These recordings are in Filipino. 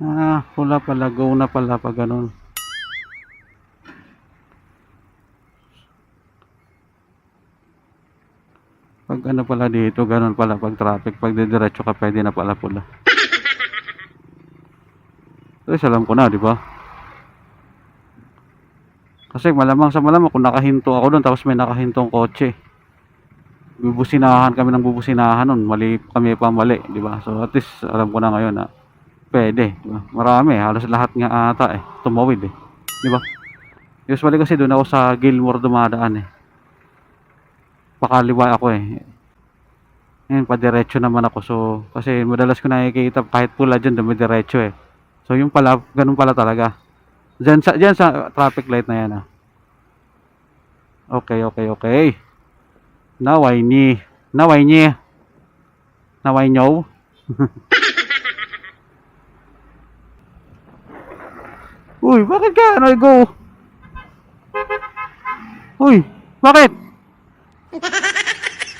Ah, pula pala. Go na pala pag ganun. Pag ano pala dito, ganun pala pag traffic. Pag didiretso ka, pwede na pala pula. Kasi alam ko na, di ba? Kasi malamang sa malamang kung nakahinto ako doon tapos may nakahintong kotse. Bubusinahan kami ng bubusinahan nun. Mali kami pa mali, di ba? So at least alam ko na ngayon na pwede. Marami, halos lahat nga ata eh. Tumawid eh. Di ba? Usually kasi doon ako sa Gilmore dumadaan eh. Pakaliwa ako eh. Ngayon, padiretso naman ako. So, kasi madalas ko nakikita kahit pula dyan, dumidiretso eh. So, yung pala, ganun pala talaga. Diyan sa, diyan sa traffic light na yan ah. Okay, okay, okay. I ni. I ni. Now I Uy, bakit ka? Ano, go? Uy, bakit?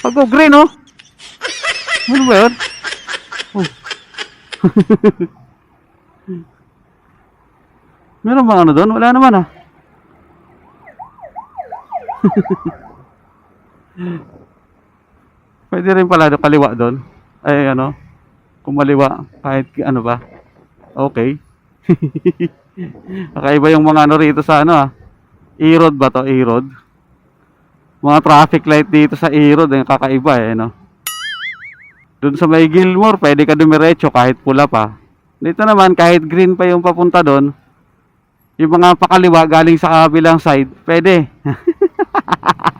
Pag go green, oh. Ano ba yun? Meron bang ano doon? Wala naman ah. Pwede rin pala kaliwa doon. Ay ano, kumaliwa kahit ano ba. Okay. Kakaiba yung mga ano rito sa ano ah. E-road ba to? E-road? Mga traffic light dito sa E-road, yung kakaiba eh, no? Doon sa may Gilmore, pwede ka dumiretso kahit pula pa. Dito naman, kahit green pa yung papunta doon, yung mga pakaliwa galing sa kabilang side, pwede.